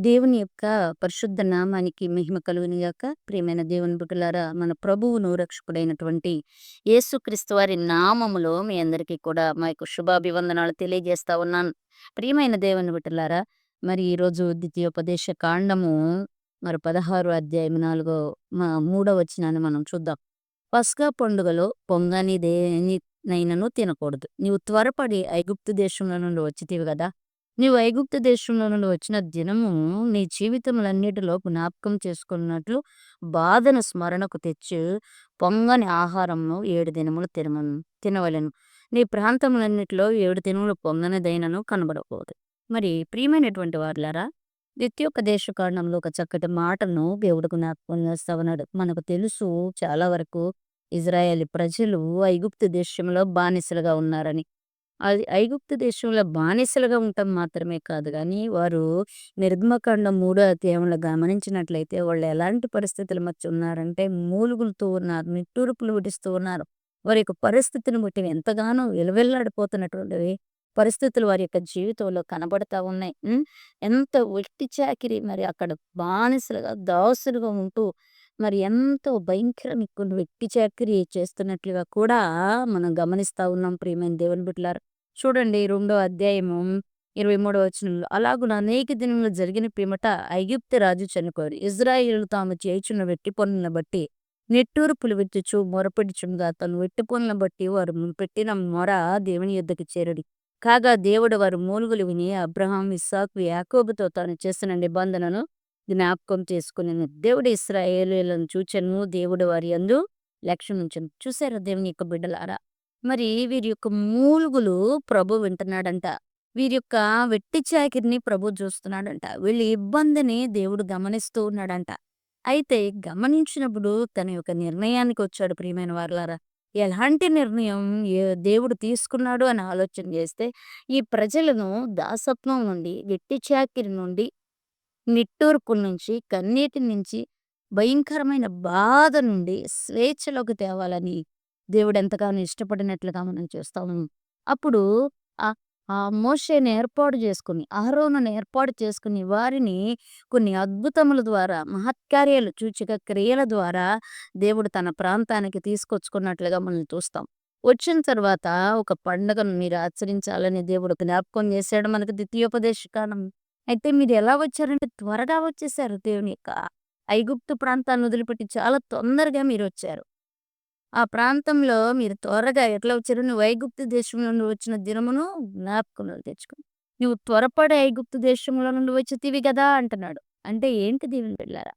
దేవుని యొక్క పరిశుద్ధ నామానికి మహిమ కలుగునుగాక ప్రియమైన దేవుని బిడ్డలారా మన ప్రభువును రక్షకుడైనటువంటి యేసుక్రీస్తు వారి నామములో మీ అందరికీ కూడా మా యొక్క శుభాభివందనాలు తెలియజేస్తా ఉన్నాను. ప్రియమైన దేవుని బిడ్డలారా మరి ఈరోజు ద్వితీయోపదేశ కాండము మరి పదహారు అధ్యాయం నాలుగో మా మూడో వచ్చినాన్ని మనం చూద్దాం. పస్కా పండుగలో పొంగని దేని నైనను తినకూడదు. నీవు త్వరపడి ఐగుప్తు దేశంలో నుండి వచ్చితివి కదా నీవు ఐగుప్తు దేశంలో నుండి వచ్చిన దినము నీ జీవితములన్నిటిలో జ్ఞాపకం చేసుకున్నట్లు బాధను స్మరణకు తెచ్చి పొంగని ఆహారము ఏడు దినములు తినమను తినవలను. నీ ప్రాంతములన్నిటిలో ఏడు దినములు పొంగనిదైనను కనబడకూడదు మరి ప్రియమైనటువంటి వారులారా దేశ కారణంలో ఒక చక్కటి మాటను దేవుడు జ్ఞాపకం చేస్తావన్నాడు మనకు తెలుసు చాలా వరకు ఇజ్రాయేల్ ప్రజలు ఐగుప్తు దేశంలో బానిసలుగా ఉన్నారని. అది ఐగుప్తు దేశంలో బానిసలుగా ఉండటం మాత్రమే కాదు. కానీ వారు నిర్గమకాండం మూడో అధ్యాయంలో గమనించినట్లయితే వాళ్ళు ఎలాంటి పరిస్థితుల మధ్య ఉన్నారంటే మూలుగులతో ఉన్నారు నిట్టూర్పులు విడిస్తూ ఉన్నారు. వారి యొక్క పరిస్థితిని బట్టి ఎంతగానో విలువెల్లాడిపోతున్నటువంటివి పరిస్థితులు వారి యొక్క జీవితంలో కనబడతా ఉన్నాయి. ఎంత ఒట్టి చాకిరి మరి అక్కడ బానిసలుగా దాసులుగా ఉంటూ మరి ఎంతో భయంకరమైన వెట్టి చాకిరి చేస్తున్నట్లుగా కూడా మనం గమనిస్తా ఉన్నాం ప్రియమైన దేవుని బిడ్డలారు. చూడండి రెండో అధ్యాయము ఇరవై మూడో వచనంలో అలాగున అనేక దినములు జరిగిన పిమట ఐగుప్తి రాజు చనిపోయారు ఇజ్రాయిలు తాము చేయుచున్న వెట్టి పనులను బట్టి నెట్టూర్పులు విత్తుచు మొరపెడుచుండగా తను వెట్టి పనులను బట్టి వారు పెట్టిన మొర దేవుని యుద్ధకు చేరడి. కాగా దేవుడు వారు మూలుగులు విని అబ్రహాం ఇస్సాకు యాకోబుతో తాను చేసిన నిబంధనను జ్ఞాపకం చేసుకుని దేవుడు ఇస్రాయేలులను చూచను దేవుడు వారి అందు లక్ష్యం ఉంచను చూసారా దేవుని యొక్క బిడ్డలారా? మరి వీరి యొక్క మూలుగులు ప్రభు వింటున్నాడంట. వీరి యొక్క వెట్టి చాకిరిని ప్రభు చూస్తున్నాడంట. వీళ్ళ ఇబ్బందిని దేవుడు గమనిస్తూ ఉన్నాడంట. అయితే గమనించినప్పుడు తన యొక్క నిర్ణయానికి వచ్చాడు ప్రియమైన వారులారా. ఎలాంటి నిర్ణయం ఏ- దేవుడు తీసుకున్నాడు అని ఆలోచన చేస్తే ఈ ప్రజలను దాసత్వం నుండి వెట్టి చాకిరి నుండి నిట్టూర్పు నుంచి కన్నీటి నుంచి భయంకరమైన బాధ నుండి స్వేచ్ఛలోకి తేవాలని దేవుడు ఎంతగానో ఇష్టపడినట్లుగా మనం చూస్తాము అప్పుడు ఆ ఆ మోషేని ఏర్పాటు చేసుకుని అహరోనును ఏర్పాటు చేసుకుని వారిని కొన్ని అద్భుతముల ద్వారా మహత్కార్యాలు చూచిక క్రియల ద్వారా దేవుడు తన ప్రాంతానికి తీసుకొచ్చుకున్నట్లుగా మనం చూస్తాం. వచ్చిన తర్వాత ఒక పండుగను మీరు ఆచరించాలని దేవుడు జ్ఞాపకం చేశాడు మనకు ద్వితీయోపదేశ కాలం. అయితే మీరు ఎలా వచ్చారంటే త్వరగా వచ్చేసారు దేవుని యొక్క ఐగుప్తు ప్రాంతాన్ని వదిలిపెట్టి చాలా తొందరగా మీరు వచ్చారు. ఆ ప్రాంతంలో మీరు త్వరగా ఎట్లా వచ్చారు? నువ్వు ఐగుప్తు దేశంలో నుండి వచ్చిన దినమును జ్ఞాపకంలో తెచ్చుకో. నువ్వు త్వరపడి ఐగుప్తు దేశంలో నుండి వచ్చితివి కదా అంటున్నాడు. అంటే ఏంటి దీవెని వెళ్ళారా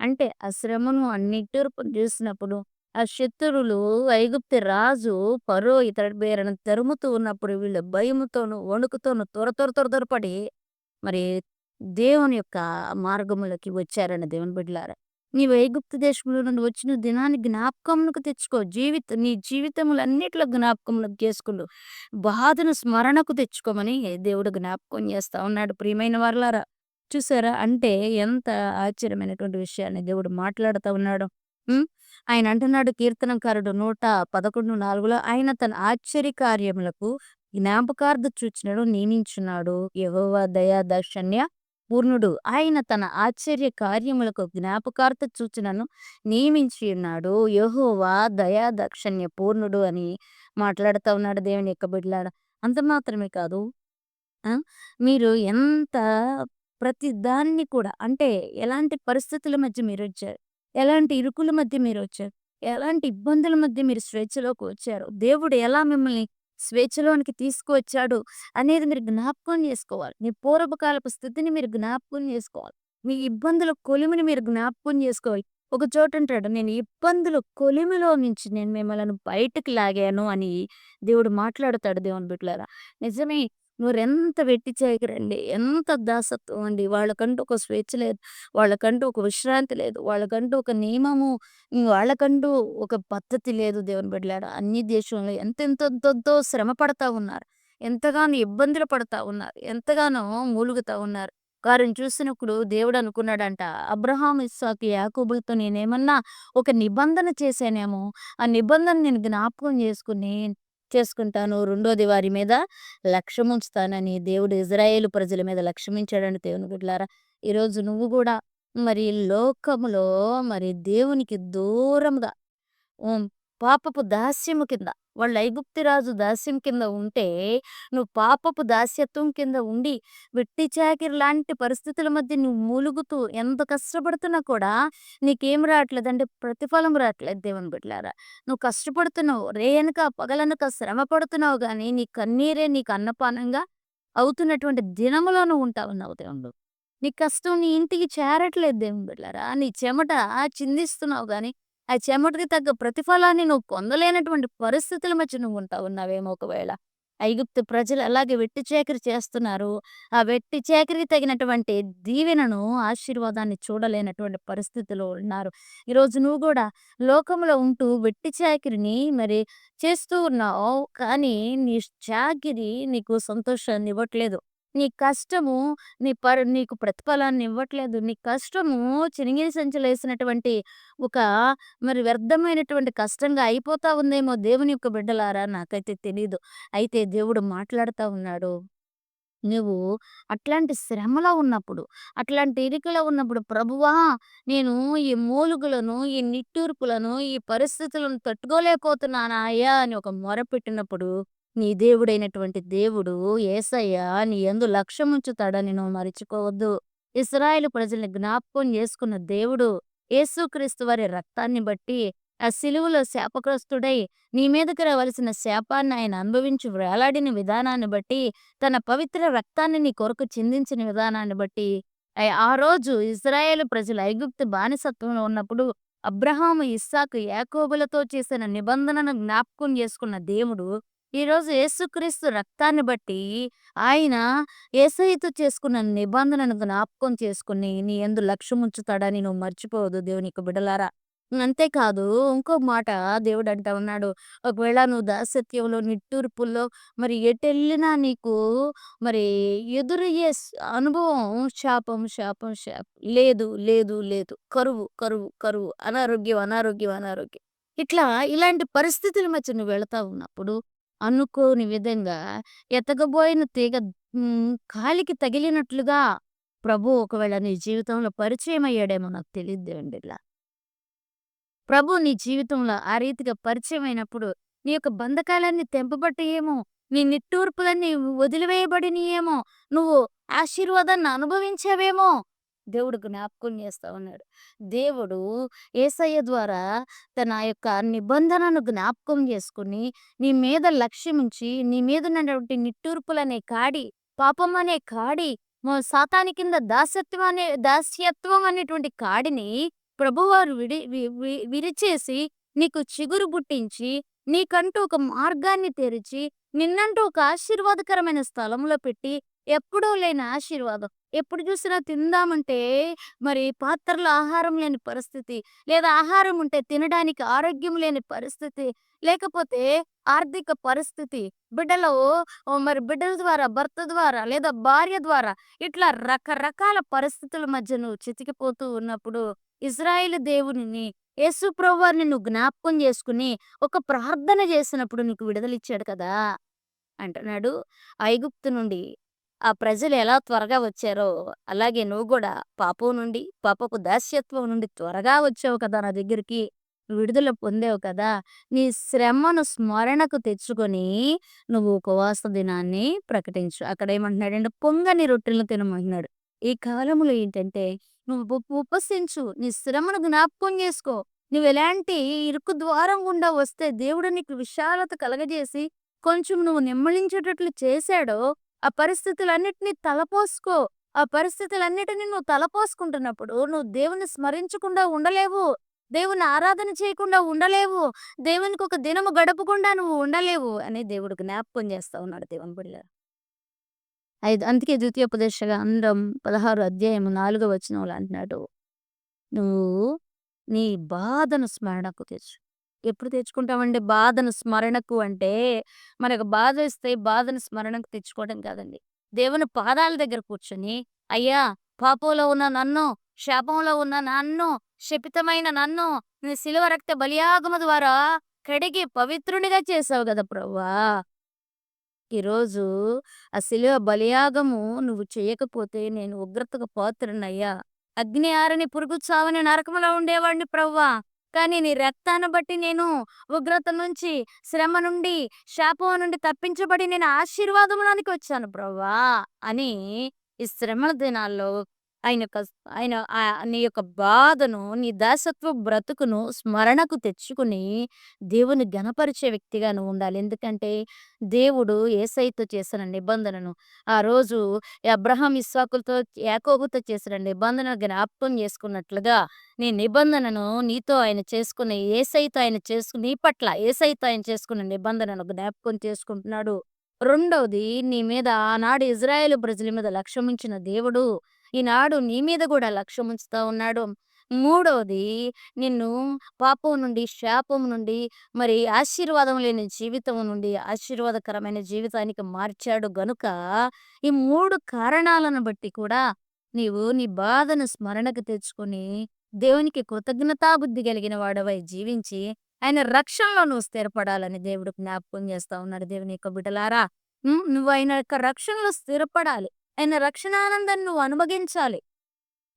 అంటే ఆ శ్రమను అన్నిటిరుపును చేసినప్పుడు ఆ శత్రువులు ఐగుప్తి రాజు పరో ఇతడి పేరును తరుముతూ ఉన్నప్పుడు వీళ్ళు భయముతోను వణుకుతోను త్వర త్వర త్వర త్వరపడి మరి దేవుని యొక్క మార్గములకి వచ్చారని దేవుని బిడ్డలారా నీవు ఐగుప్తు దేశంలో నుండి వచ్చిన దినాన్ని జ్ఞాపకములకు తెచ్చుకో. జీవిత నీ జీవితములన్నిట్లో జ్ఞాపకములకు చేసుకుండు. బాధను స్మరణకు తెచ్చుకోమని దేవుడు జ్ఞాపకం చేస్తా ఉన్నాడు. ప్రియమైన వారులారా చూసారా? అంటే ఎంత ఆశ్చర్యమైనటువంటి విషయాన్ని దేవుడు మాట్లాడుతూ ఉన్నాడు. ఆయన అంటున్నాడు కీర్తనకారుడు నూట పదకొండు నాలుగులో ఆయన తన ఆశ్చర్య కార్యములకు జ్ఞాపకార్థ చూచినడు నియమించున్నాడు. యహోవా దయా దర్శన్య పూర్ణుడు ఆయన తన ఆశ్చర్య కార్యములకు జ్ఞాపకార్థ సూచనను నియమించి ఉన్నాడు. యహోవా దయా దక్షణ్య పూర్ణుడు అని మాట్లాడుతూ ఉన్నాడు దేవుని యొక్క బిడ్డలాడ అంత మాత్రమే కాదు మీరు ఎంత ప్రతి దాన్ని కూడా అంటే ఎలాంటి పరిస్థితుల మధ్య మీరు వచ్చారు? ఎలాంటి ఇరుకుల మధ్య మీరు వచ్చారు? ఎలాంటి ఇబ్బందుల మధ్య మీరు స్వేచ్ఛలోకి వచ్చారు? దేవుడు ఎలా మిమ్మల్ని స్వేచ్ఛలోనికి తీసుకువచ్చాడు అనేది మీరు జ్ఞాపకం చేసుకోవాలి. మీ పూర్వకాలపు స్థితిని మీరు జ్ఞాపకం చేసుకోవాలి. మీ ఇబ్బందుల కొలిమిని మీరు జ్ఞాపకం చేసుకోవాలి. ఒక చోట అంటాడు నేను ఇబ్బందుల కొలిమిలో నుంచి నేను మిమ్మల్ని బయటకు లాగాను అని దేవుడు మాట్లాడతాడు దేవుని బిడ్డలారా. నిజమే నువ్వెంత వెట్టి చేయకరండి ఎంత దాసత్వం అండి? వాళ్ళకంటూ ఒక స్వేచ్ఛ లేదు. వాళ్ళకంటూ ఒక విశ్రాంతి లేదు. వాళ్ళకంటూ ఒక నియమము వాళ్ళకంటూ ఒక పద్ధతి లేదు దేవుని బిడ్డలారా. అన్ని దేశంలో ఎంతెంతో శ్రమ పడతా ఉన్నారు. ఎంతగానో ఇబ్బందులు పడతా ఉన్నారు. ఎంతగానో మూలుగుతా ఉన్నారు. వారిని చూసినప్పుడు దేవుడు అనుకున్నాడంట అబ్రహాం ఇస్సాకి యాకూబులతో నేనేమన్నా ఒక నిబంధన చేశానేమో ఆ నిబంధన నేను జ్ఞాపకం చేసుకుని చేసుకుంటాను. రెండోది వారి మీద లక్ష్యం ఉంచుతానని దేవుడు ఇజ్రాయేల్ ప్రజల మీద లక్ష్యమించాడని దేవుని బిడ్డలారా ఈరోజు నువ్వు కూడా మరి లోకములో మరి దేవునికి దూరంగా పాపపు దాస్యము కింద వాళ్ళు ఐగుప్తి రాజు దాస్యం కింద ఉంటే నువ్వు పాపపు దాస్యత్వం కింద ఉండి వెట్టి చాకిరి లాంటి పరిస్థితుల మధ్య నువ్వు మూలుగుతూ ఎంత కష్టపడుతున్నా కూడా నీకేం రావట్లేదు అంటే ప్రతిఫలం రావట్లేదు దేవుని బిడ్డలారా. నువ్వు కష్టపడుతున్నావు రేయనక పగలనక శ్రమ పడుతున్నావు కానీ నీ కన్నీరే నీకు అన్నపానంగా అవుతున్నటువంటి దినములో నువ్వు ఉంటావు ఉన్నావు దేవుడు. నీ కష్టం నీ ఇంటికి చేరట్లేదు దేవుని బిడ్డలారా. నీ చెమట చిందిస్తున్నావు కానీ ఆ చెమటకి తగ్గ ప్రతిఫలాన్ని నువ్వు పొందలేనటువంటి పరిస్థితుల మధ్య నువ్వు ఉంటా ఉన్నావేమో ఒకవేళ. ఐగుప్తు ప్రజలు అలాగే వెట్టి చాకిరి చేస్తున్నారు. ఆ వెట్టి చాకిరికి తగినటువంటి దీవెనను ఆశీర్వాదాన్ని చూడలేనటువంటి పరిస్థితిలో ఉన్నారు. ఈరోజు నువ్వు కూడా లోకంలో ఉంటూ వెట్టి చాకిరిని మరి చేస్తూ ఉన్నావు. కానీ నీ చాకిరి నీకు సంతోషాన్ని ఇవ్వట్లేదు. నీ కష్టము నీ పర్ నీకు ప్రతిఫలాన్ని ఇవ్వట్లేదు. నీ కష్టము చినిగిరి సంచలేసినటువంటి ఒక మరి వ్యర్థమైనటువంటి కష్టంగా అయిపోతా ఉందేమో దేవుని యొక్క బిడ్డలారా? నాకైతే తెలీదు. అయితే దేవుడు మాట్లాడుతూ ఉన్నాడు. నువ్వు అట్లాంటి శ్రమలో ఉన్నప్పుడు అట్లాంటి ఇరుకులో ఉన్నప్పుడు ప్రభువా నేను ఈ మూలుగులను ఈ నిట్టూర్పులను ఈ పరిస్థితులను తట్టుకోలేకపోతున్నానా అయ్యా అని ఒక మొర పెట్టినప్పుడు నీ దేవుడైనటువంటి దేవుడు ఏసయ్య నీ యందు లక్ష్యముంచుతాడని నువ్వు మరిచిపోవద్దు. ఇస్రాయేలు ప్రజల్ని జ్ఞాపకం చేసుకున్న దేవుడు యేసుక్రీస్తు వారి రక్తాన్ని బట్టి ఆ సిలువలో శాపగ్రస్తుడై నీ మీదకి రావలసిన శాపాన్ని ఆయన అనుభవించి వేలాడిన విధానాన్ని బట్టి తన పవిత్ర రక్తాన్ని నీ కొరకు చిందించిన విధానాన్ని బట్టి ఆ- రోజు ఇజ్రాయేల్ ప్రజలు ఐగుప్తు బానిసత్వంలో ఉన్నప్పుడు అబ్రహాము ఇస్సాకు యాకోబులతో చేసిన నిబంధనను జ్ఞాపకం చేసుకున్న దేవుడు ఈరోజు యేసుక్రీస్తు రక్తాన్ని బట్టి ఆయన యేసయ్యతో చేసుకున్న నిబంధనను జ్ఞాపకం చేసుకుని నీ ఎందు లక్ష్యం ఉంచుతాడని నువ్వు మర్చిపోవద్దు దేవునికి బిడలారా. అంతేకాదు ఇంకో మాట దేవుడు అంటా ఉన్నాడు. ఒకవేళ నువ్వు దాసత్యంలో నిట్టూర్పుల్లో మరి ఎటెళ్ళినా నీకు మరి ఎదురయ్యే అనుభవం శాపం శాపం శాపం. లేదు లేదు లేదు. కరువు కరువు కరువు. అనారోగ్యం అనారోగ్యం అనారోగ్యం. ఇట్లా ఇలాంటి పరిస్థితుల మధ్య నువ్వు వెళతా ఉన్నప్పుడు అనుకోని విధంగా ఎతకబోయిన తీగ ఉమ్, కాలికి తగిలినట్లుగా ప్రభు ఒకవేళ నీ జీవితంలో పరిచయం అయ్యాడేమో నాకు తెలియదు దేవుండి ఇలా. ప్రభు నీ జీవితంలో ఆ రీతిగా పరిచయం అయినప్పుడు నీ యొక్క బంధకాలన్నీ తెంపబట్టేయేమో నీ నిట్టూర్పులన్నీ వదిలివేయబడినయేమో నువ్వు ఆశీర్వాదాన్ని అనుభవించావేమో దేవుడు జ్ఞాపకం చేస్తూ ఉన్నాడు. దేవుడు ఏసయ్య ద్వారా తన యొక్క నిబంధనను జ్ఞాపకం చేసుకుని నీ మీద లక్ష్యముంచి నీ మీద ఉన్నటువంటి నిట్టూర్పులనే కాడి పాపం అనే కాడి సాతాని కింద దాసత్వం అనే దాస్యత్వం అనేటువంటి కాడిని ప్రభువారు విడి వి- వి- విరిచేసి నీకు చిగురు పుట్టించి నీకంటూ ఒక మార్గాన్ని తెరిచి నిన్నంటూ ఒక ఆశీర్వాదకరమైన స్థలంలో పెట్టి ఎప్పుడూ లేని ఆశీర్వాదం. ఎప్పుడు చూసినా తిందామంటే మరి పాత్రలో ఆహారం లేని పరిస్థితి లేదా ఆహారం ఉంటే తినడానికి ఆరోగ్యం లేని పరిస్థితి లేకపోతే ఆర్థిక పరిస్థితి బిడ్డలో ఓ మరి బిడ్డల ద్వారా భర్త ద్వారా లేదా భార్య ద్వారా ఇట్లా రకరకాల పరిస్థితుల మధ్య నువ్వు చితికిపోతూ ఉన్నప్పుడు ఇజ్రాయిల్ దేవునిని యేసు ప్రభువారిని నువ్వు జ్ఞాపకం చేసుకుని ఒక ప్రార్థన చేసినప్పుడు నీకు విడుదలిచ్చాడు కదా! అంటున్నాడు ఐగుప్తు నుండి. ఆ ప్రజలు ఎలా త్వరగా వచ్చారో అలాగే నువ్వు కూడా పాపం నుండి పాపపు దాస్యత్వం నుండి త్వరగా వచ్చావు కదా నా దగ్గరికి విడుదల పొందావు కదా. నీ శ్రమను స్మరణకు తెచ్చుకొని నువ్వు ఉపవాస దినాన్ని ప్రకటించు. అక్కడ ఏమంటున్నాడంటే పొంగని రొట్టెలను తినమంటున్నాడు. ఈ కాలంలో ఏంటంటే నువ్వు ఉపసించు నీ శ్రమను జ్ఞాపకం చేసుకో. నువ్వు ఎలాంటి ఇరుకు ద్వారం గుండా వస్తే దేవుడు నీకు విశాలత కలగజేసి కొంచెం నువ్వు నిమ్మళించేటట్లు చేశాడో ఆ పరిస్థితులన్నిటినీ తలపోసుకో. ఆ పరిస్థితులన్నిటినీ నువ్వు తలపోసుకుంటున్నప్పుడు నువ్వు దేవుని స్మరించకుండా ఉండలేవు. దేవుని ఆరాధన చేయకుండా ఉండలేవు. దేవునికి ఒక దినము గడపకుండా నువ్వు ఉండలేవు అని దేవుడు జ్ఞాపకం చేస్తా ఉన్నాడు దేవుని బిడ్డ ఐదు అందుకే ద్వితీయోపదేశ అందం పదహారు అధ్యాయము నాలుగో వచ్చిన వాళ్ళు అంటున్నాడు. నువ్వు నీ బాధను స్మరణకు తెచ్చు. ఎప్పుడు తెచ్చుకుంటామండి? బాధను స్మరణకు అంటే మనకు బాధ ఇస్తే బాధను స్మరణకు తెచ్చుకోవడం కాదండి. దేవుని పాదాల దగ్గర కూర్చొని అయ్యా పాపంలో ఉన్న నన్ను శాపంలో ఉన్న నన్ను శపితమైన నన్ను నీ శిలువ రక్త బలియాగము ద్వారా కడిగి పవిత్రునిగా చేసావు గదా ప్రవ్వా! ఈరోజు ఆ శిలువ బలియాగము నువ్వు చేయకపోతే నేను ఉగ్రతకు పాత్రనయ్యా. అగ్ని ఆరని పురుగు చావని నరకములో ఉండేవాడిని ప్రవ్వా. కానీ నీ రక్తాన్ని బట్టి నేను ఉగ్రత నుంచి, శ్రమ నుండి, శాపం నుండి తప్పించబడి నేను ఆశీర్వాదంలోనికి వచ్చాను ప్రభువా! అని ఈ శ్రమల దినాల్లో ఆయన యొక్క ఆయన నీ యొక్క బాధను, నీ దాసత్వ బ్రతుకును స్మరణకు తెచ్చుకుని దేవుని గణపరిచే వ్యక్తిగా నువ్వు ఉండాలి. ఎందుకంటే దేవుడు ఏసైతో చేసిన నిబంధనను ఆ రోజు అబ్రహాం, ఇస్సాకులతో, యాకోబుతో చేసిన నిబంధన జ్ఞాపకం చేసుకున్నట్లుగా నీ నిబంధనను నీతో ఆయన చేసుకున్న ఏసైతో ఆయన చేసుకుని నీ పట్ల ఏసైతో ఆయన చేసుకున్న నిబంధనను జ్ఞాపకం చేసుకుంటున్నాడు. రెండవది నీ మీద ఆనాడు ఇజ్రాయేల్ ప్రజల మీద లక్ష్యమించిన దేవుడు ఈనాడు నీ మీద కూడా లక్ష్యం ఉంచుతూ ఉన్నాడు. మూడవది నిన్ను పాపం నుండి, శాపం నుండి, మరి ఆశీర్వాదం లేని జీవితం నుండి ఆశీర్వాదకరమైన జీవితానికి మార్చాడు గనుక ఈ మూడు కారణాలను బట్టి కూడా నీవు నీ బాధను స్మరణకు తెచ్చుకొని దేవునికి కృతజ్ఞతాబుద్ధి కలిగిన వాడవై జీవించి ఆయన రక్షణలో నువ్వు స్థిరపడాలని దేవుడు జ్ఞాపకం చేస్తా ఉన్నాడు. దేవుని యొక్క బిడ్డలారా! నువ్వు ఆయన యొక్క రక్షణలో స్థిరపడాలి. ఆయన రక్షణానందాన్ని నువ్వు అనుభవించాలి.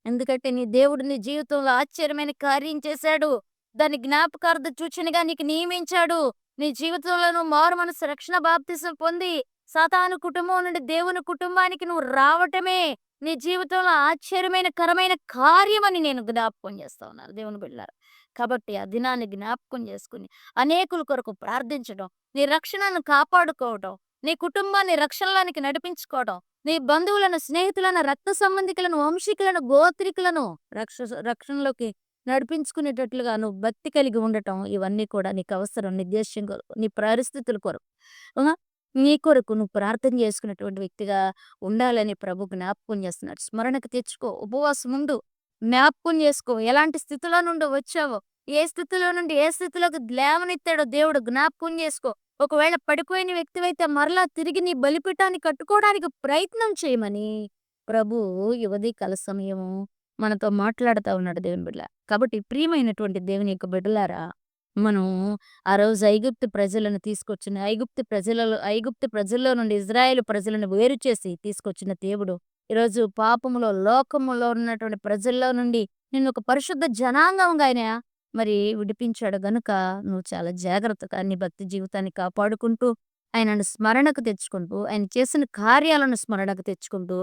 ఎందుకంటే నీ దేవుడు నీ జీవితంలో ఆశ్చర్యమైన కార్యం చేశాడు. దాని జ్ఞాపకార్థ సూచనగా నీకు నియమించాడు. నీ జీవితంలో నువ్వు మారు మనసు రక్షణ బాప్తిసం పొంది సాతాను కుటుంబం నుండి దేవుని కుటుంబానికి నువ్వు రావటమే నీ జీవితంలో ఆశ్చర్యమైన కరమైన కార్యమని నేను జ్ఞాపకం చేస్తా ఉన్నాను దేవుని బిళ్ళారు కాబట్టి ఆ దినాన్ని జ్ఞాపకం చేసుకుని అనేకుల కొరకు ప్రార్థించడం, నీ రక్షణను కాపాడుకోవడం, నీ కుటుంబాన్ని రక్షణలోనికి నడిపించుకోవడం, నీ బంధువులను, స్నేహితులను, రక్త సంబంధికులను, వంశీకులను, గోత్రికులను రక్ష రక్షణలోకి నడిపించుకునేటట్లుగా నువ్వు భక్తి కలిగి ఉండటం ఇవన్నీ కూడా నీకు అవసరం. నీ దేశం కొరకు, నీ పరిస్థితుల కొరకు. నీ కొరకు నువ్వు ప్రార్థన చేసుకునేటువంటి వ్యక్తిగా ఉండాలని ప్రభు జ్ఞాపకం చేస్తున్నాడు. స్మరణకు తెచ్చుకో. ఉపవాసం ఉండు. జ్ఞాపకం చేసుకో. ఎలాంటి స్థితిలో నుండి వచ్చావో, ఏ స్థితిలో నుండి ఏ స్థితిలోకి లేవనెత్తాడో దేవుడు జ్ఞాపకం చేసుకో. ఒకవేళ పడిపోయిన వ్యక్తివైతే మరలా తిరిగి నీ బలిపీఠాన్ని కట్టుకోవడానికి ప్రయత్నం చేయమని ప్రభు యువతి కల సమయము మనతో మాట్లాడుతూ ఉన్నాడు దేవుని బిడ్డ. కాబట్టి ప్రియమైనటువంటి దేవుని యొక్క బిడ్డలారా మనం ఆ రోజు ఐగుప్తు ప్రజలను తీసుకొచ్చిన ఐగుప్తు ప్రజలలో ఐగుప్తు ప్రజల్లో నుండి ఇజ్రాయేల్ ప్రజలను వేరు చేసి తీసుకొచ్చిన దేవుడు ఈరోజు పాపములో లోకములో ఉన్నటువంటి ప్రజల్లో నుండి నిన్ను ఒక పరిశుద్ధ జనాంగంగా ఆయన మరి విడిపించాడు గనుక నువ్వు చాలా జాగ్రత్తగా నీ భక్తి జీవితాన్ని కాపాడుకుంటూ ఆయనను స్మరణకు తెచ్చుకుంటూ ఆయన చేసిన కార్యాలను స్మరణకు తెచ్చుకుంటూ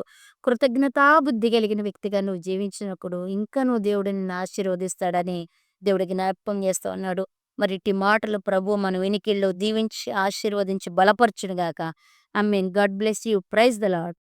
కృతజ్ఞతాబుద్ధి కలిగిన వ్యక్తిగా నువ్వు జీవించినప్పుడు ఇంకా నువ్వు దేవుడిని ఆశీర్వదిస్తాడని దేవుడి జ్ఞాపకం చేస్తా ఉన్నాడు. మరి ఇట్టి మాటలు ప్రభు మన వెనికిల్లో దీవించి ఆశీర్వదించి బలపరచును గాక. Mean God bless you. Praise the Lord